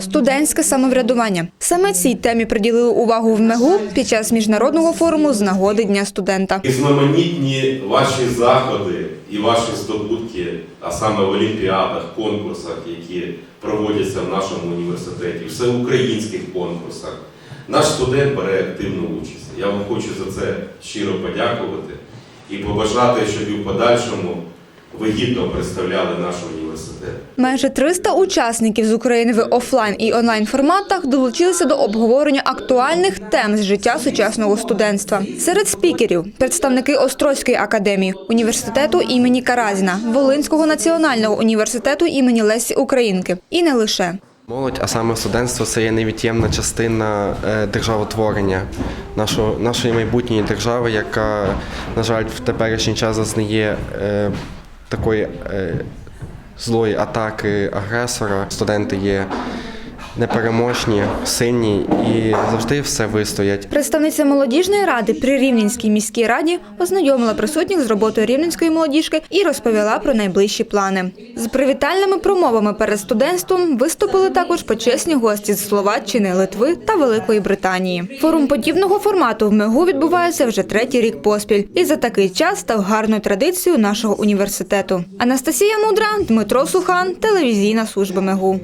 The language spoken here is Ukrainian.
Студентське самоврядування. Саме цій темі приділили увагу в МЕГУ під час міжнародного форуму з нагоди Дня студента. Різноманітні ваші заходи і ваші здобутки, а саме в олімпіадах, конкурсах, які проводяться в нашому університеті, всеукраїнських конкурсах. Наш студент бере активну участь. Я вам хочу за це щиро подякувати і побажати, щоб і в подальшому ви гідно представляли наш університет. Майже 300 учасників з України в офлайн і онлайн форматах долучилися до обговорення актуальних тем з життя сучасного студентства. Серед спікерів представники Острозької академії, університету імені Каразіна, Волинського національного університету імені Лесі Українки. І не лише. Молодь, а саме студентство, це є невід'ємна частина е, державотворення нашого, нашої майбутньої держави, яка, на жаль, в теперішній час зазнає е, такої е, злої атаки агресора. Студенти є непереможні, сильні і завжди все вистоять. Представниця молодіжної ради при Рівненській міській раді ознайомила присутніх з роботою рівненської молодіжки і розповіла про найближчі плани. З привітальними промовами перед студентством виступили також почесні гості з Словаччини, Литви та Великої Британії. Форум подібного формату в МЕГУ відбувається вже третій рік поспіль, і за такий час став гарною традицією нашого університету. Анастасія Мудра, Дмитро Сухан, телевізійна служба МЕГУ.